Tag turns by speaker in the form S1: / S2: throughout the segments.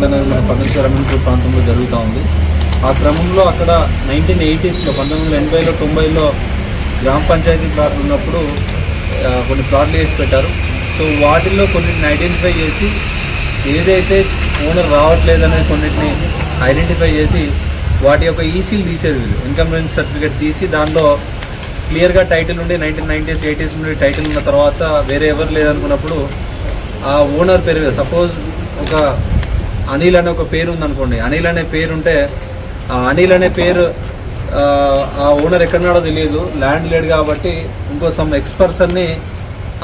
S1: Land అనేది మన పండుగ రమణపూర్ ప్రాంతంలో జరుగుతూ ఉంది. ఆ క్రమంలో అక్కడ నైన్టీన్ ఎయిటీస్లో పంతొమ్మిది వందల ఎనభైలో తొంభైలో గ్రామ పంచాయతీ ప్లాట్లు ఉన్నప్పుడు కొన్ని ప్లాట్లు వేసి పెట్టారు. సో వాటిల్లో కొన్నిటిని ఐడెంటిఫై చేసి ఏదైతే ఓనర్ రావట్లేదు అనేది కొన్నిటిని ఐడెంటిఫై చేసి వాటి యొక్క ఈసీలు తీసేది వీళ్ళు. ఇన్కమ్ రెన్స్ సర్టిఫికేట్ తీసి దానిలో క్లియర్గా టైటిల్ ఉండి నైన్టీన్ నైంటీస్ ఎయిటీస్ నుండి టైటిల్ ఉన్న తర్వాత వేరే ఎవరు లేదనుకున్నప్పుడు ఆ ఓనర్ పేరు సపోజ్ ఒక అనిల్ అనే ఒక పేరు ఉందనుకోండి. అనిల్ అనే పేరు ఉంటే ఆ అనిల్ అనే పేరు ఆ, ఓనర్ ఎక్కడున్నాడో తెలియదు. ల్యాండ్ లేడు కాబట్టి ఇంకో సమ్ ఎక్స్ పర్సన్ని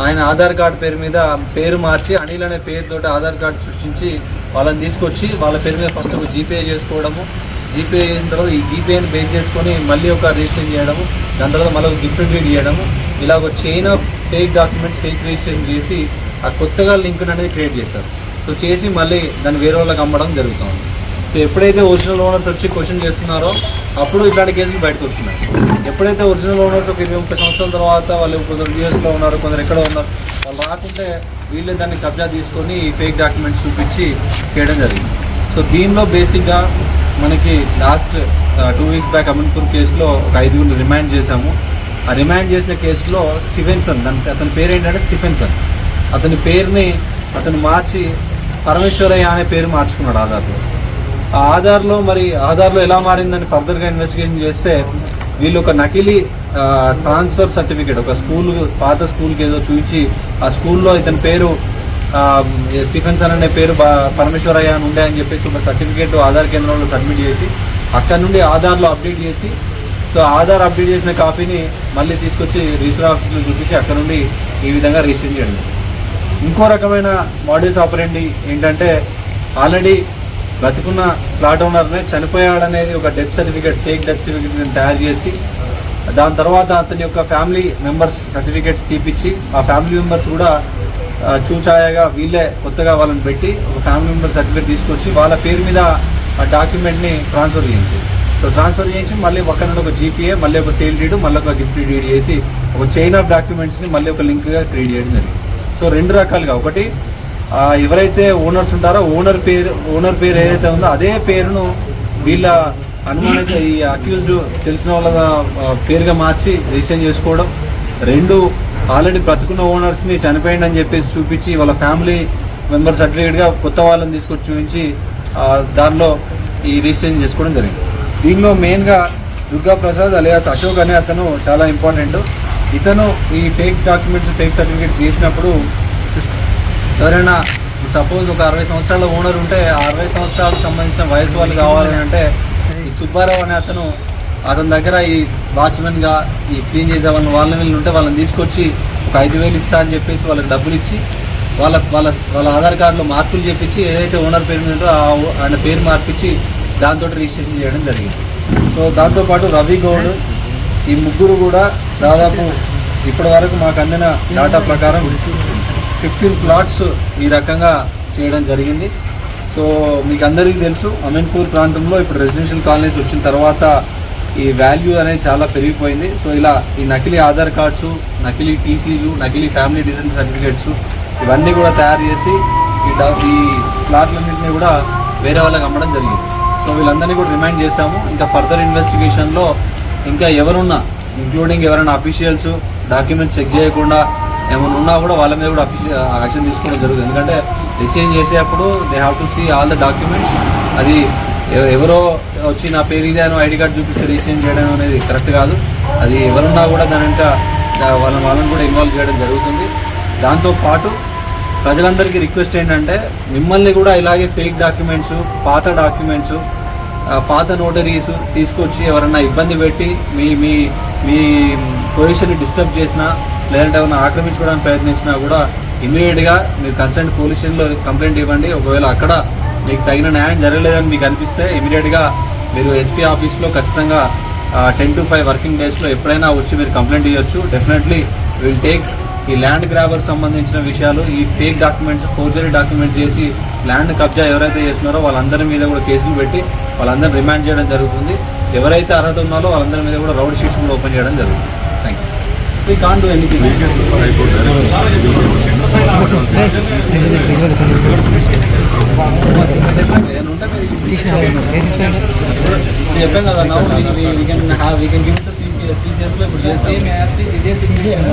S1: ఆయన ఆధార్ కార్డ్ పేరు మీద పేరు మార్చి అనిల్ అనే పేరుతోటి ఆధార్ కార్డు సృష్టించి వాళ్ళని తీసుకొచ్చి వాళ్ళ పేరు మీద ఫస్ట్ ఒక జీపే చేసుకోవడము. జీపే చేసిన తర్వాత ఈ జీపేని బేస్ చేసుకొని మళ్ళీ ఒక రిజిస్ట్రేషన్ చేయడము. దాని తర్వాత మళ్ళీ ఒక గిఫ్ట్ రీడ్ చేయడము. ఇలా ఒక chain of fake documents fake registration చేసి ఆ కొత్తగా లింక్ అనేది క్రియేట్ చేస్తారు సో చేసి మళ్ళీ దాన్ని వేరే వాళ్ళకి అమ్మడం జరుగుతుంది. సో ఎప్పుడైతే ఒరిజినల్ ఓనర్స్ వచ్చి క్వశ్చన్ చేస్తున్నారో అప్పుడు ఇట్లాంటి కేసులు బయటకు వస్తున్నాయి. ఎప్పుడైతే ఒరిజినల్ ఓనర్స్ ఒక ఇరవై ముప్పై సంవత్సరాల తర్వాత వాళ్ళు కొందరు యూఎస్లో ఉన్నారు కొందరు ఎక్కడ ఉన్నారు వాళ్ళు రాకుంటే వీళ్ళే దాన్ని కబ్జా తీసుకొని ఈ ఫేక్ డాక్యుమెంట్స్ చూపించి చేయడం జరిగింది. సో దీనిలో బేసిక్గా మనకి last two weeks back Amanpur కేసులో ఒక ఐదుగురు రిమాండ్ చేశాము. ఆ రిమాండ్ చేసిన కేసులో స్టిఫెన్సన్ దాని అతని పేరు ఏంటంటే స్టిఫెన్సన్. అతని పేరుని అతను మార్చి పరమేశ్వరయ్య అనే పేరు మార్చుకున్నాడు ఆధార్లో. ఆ ఆధార్లో మరి ఆధార్లో ఎలా మారిందని ఫర్దర్గా ఇన్వెస్టిగేషన్ చేస్తే వీళ్ళు ఒక నకిలీ ట్రాన్స్ఫర్ సర్టిఫికేట్ ఒక స్కూల్ పాత స్కూల్కి ఏదో చూపించి ఆ స్కూల్లో ఇతని పేరు ఆ, స్టీఫెన్సన్ అనే పేరు బా పరమేశ్వరయ్య అని ఉండే అని చెప్పేసి ఒక సర్టిఫికేట్ ఆధార్ కేంద్రంలో సబ్మిట్ చేసి అక్కడ నుండి ఆధార్లో అప్డేట్ చేసి సో ఆధార్ అప్డేట్ చేసిన కాపీని మళ్ళీ తీసుకొచ్చి రిజిస్టర్ ఆఫీస్లో చూపించి అక్కడ నుండి ఈ విధంగా రిజిస్టర్ చేయండి ఇంకో రకమైన మోడల్స్ ఆపరేండి ఏంటంటే ఆల్రెడీ బతుకున్న ప్లాట్ ఓనర్నే చనిపోయాడనేది ఒక death certificate fake death certificate తయారు చేసి దాని తర్వాత అతని యొక్క ఫ్యామిలీ మెంబర్స్ సర్టిఫికేట్స్ తీపిచ్చి ఆ ఫ్యామిలీ మెంబర్స్ కూడా చూచాయగా వీళ్ళే కొత్తగా వాళ్ళని పెట్టి ఒక ఫ్యామిలీ మెంబర్ సర్టిఫికేట్ తీసుకొచ్చి వాళ్ళ పేరు మీద ఆ డాక్యుమెంట్ని ట్రాన్స్ఫర్ చేయించి సో ట్రాన్స్ఫర్ చేయించి మళ్ళీ పక్కన నుండి ఒక జీపీఏ మళ్ళీ ఒక సేల్ డీడ్ మళ్ళీ ఒక గిఫ్ట్ డీడ్ చేసి ఒక చైన్ ఆఫ్ డాక్యుమెంట్స్ని మళ్ళీ ఒక లింక్గా క్రియేట్ చేయడం జరిగింది. సో రెండు రకాలుగా. ఒకటి ఎవరైతే ఓనర్స్ ఉంటారో ఓనర్ పేరు ఓనర్ పేరు ఏదైతే ఉందో అదే పేరును వీళ్ళ అనుమానిత ఈ అక్యూజ్డ్ తెలిసిన వాళ్ళ పేరుగా మార్చి రిజిస్టర్ చేసుకోవడం. రెండు ఆల్రెడీ బ్రతుకున్న ఓనర్స్ని చనిపోయింది అని చెప్పేసి చూపించి వాళ్ళ ఫ్యామిలీ మెంబర్ సర్టిఫికేట్గా కొత్త వాళ్ళని తీసుకొచ్చి చూపించి దానిలో ఈ రిజిస్ట్రేషన్ చేసుకోవడం జరిగింది. దీనిలో మెయిన్గా దుర్గా ప్రసాద్ అలియాస్ అశోక్ అనే అతను చాలా ఇంపార్టెంట్. ఇతను ఈ ఫేక్ డాక్యుమెంట్స్ ఫేక్ సర్టిఫికేట్స్ చేసినప్పుడు ఎవరైనా సపోజ్ ఒక అరవై సంవత్సరాల ఓనర్ ఉంటే ఆ అరవై సంవత్సరాలకు సంబంధించిన వయసు వాళ్ళు కావాలని అంటే ఈ సుబ్బారావు అనే అతను అతని దగ్గర ఈ వాచ్మెన్గా ఈ క్లీన్ చేసే వాళ్ళని వాళ్ళని వీళ్ళు ఉంటే వాళ్ళని తీసుకొచ్చి ఒక ఐదు వేలు ఇస్తా అని చెప్పేసి వాళ్ళకి డబ్బులు ఇచ్చి వాళ్ళ వాళ్ళ వాళ్ళ ఆధార్ కార్డులో మార్పులు చెప్పించి ఏదైతే ఓనర్ పేరు మీద ఉందో ఆ ఆయన పేరు మార్పించి దాంతో రిజిస్ట్రేషన్ చేయడం జరిగింది. సో దాంతోపాటు రవి గౌడ్ ఈ ముగ్గురు కూడా దాదాపు ఇప్పటి వరకు మాకు అందిన డేటా ప్రకారం ఫిఫ్టీన్ ప్లాట్స్ ఈ రకంగా చేయడం జరిగింది. సో మీకు అందరికీ తెలుసు అమీన్పూర్ ప్రాంతంలో ఇప్పుడు రెసిడెన్షియల్ కాలనీస్ వచ్చిన తర్వాత ఈ వాల్యూ అనేది చాలా పెరిగిపోయింది. సో ఇలా ఈ నకిలీ ఆధార్ కార్డ్స్ నకిలీ టీసీలు నకిలీ ఫ్యామిలీ డిజైన్ సర్టిఫికేట్స్ ఇవన్నీ కూడా తయారు చేసి ఈ డా ఈ ప్లాట్లన్నింటినీ కూడా వేరే వాళ్ళకి అమ్మడం జరిగింది. సో వీళ్ళందరినీ కూడా రిమైండ్ చేశాము. ఇంకా ఫర్దర్ ఇన్వెస్టిగేషన్లో ఇంకా ఎవరున్నా ఇంక్లూడింగ్ ఎవరైనా అఫీషియల్స్ డాక్యుమెంట్స్ చెక్ చేయకుండా ఏమైనా ఉన్నా కూడా వాళ్ళ మీద కూడా అఫీషియల్ యాక్షన్ తీసుకోవడం జరుగుతుంది. ఎందుకంటే రిసీవ్ చేసేటప్పుడు they have to see all the documents అది ఎవ- ఎవరో వచ్చి నా పేరు ఇదే అని ఐడి కార్డ్ చూపిస్తే రిజిస్ట్రేషన్ చేయడం అనేది కరెక్ట్ కాదు. అది ఎవరున్నా కూడా దాని వెంట వాళ్ళని వాళ్ళని కూడా ఇన్వాల్వ్ చేయడం జరుగుతుంది. దాంతో పాటు ప్రజలందరికీ రిక్వెస్ట్ ఏంటంటే మిమ్మల్ని కూడా ఇలాగే ఫేక్ డాక్యుమెంట్స్ పాత డాక్యుమెంట్స్ పాత నోటరీస్ తీసుకొచ్చి ఎవరన్నా ఇబ్బంది పెట్టి మీ మీ మీ పొజిషన్ని డిస్టర్బ్ చేసినా లేదంటే ఏమైనా ఆక్రమించుకోవడానికి ప్రయత్నించినా కూడా ఇమీడియట్గా మీరు కన్సర్న్ పోలీస్ స్టేషన్లో కంప్లైంట్ ఇవ్వండి. ఒకవేళ అక్కడ మీకు తగిన న్యాయం జరగలేదని మీకు అనిపిస్తే ఇమీడియట్గా మీరు ఎస్పీ ఆఫీస్లో ఖచ్చితంగా టెన్ టు ఫైవ్ వర్కింగ్ డేస్లో ఎప్పుడైనా వచ్చి మీరు కంప్లైంట్ ఇవ్వచ్చు. డెఫినెట్లీ విల్ టేక్ ఈ ల్యాండ్ గ్రాబర్ సంబంధించిన విషయాలు ఈ ఫేక్ డాక్యుమెంట్స్ ఫోర్జరీ డాక్యుమెంట్స్ చేసి ల్యాండ్ కబ్జా ఎవరైతే చేస్తున్నారో వాళ్ళందరి మీద కూడా కేసులు పెట్టి వాళ్ళందరిని రిమాండ్ చేయడం జరుగుతుంది. ఎవరైతే అర్హత ఉన్నారో వాళ్ళందరి మీద కూడా రౌడ్ షీట్స్ కూడా ఓపెన్ చేయడం జరుగుతుంది. Thank you we can do anything ఏదైనా ఉంటే మీరు ఇప్పుడు
S2: తీసినా ఏం తీసుకున్నారు
S1: ఇప్పుడు చెప్పాం కదా నవ్వు we can have we can give to CCS సీసీఎస్లో ఇప్పుడు చేస్తాం.
S3: సేమ్ యాస్టీ ఇదే సిచ్యువేషన్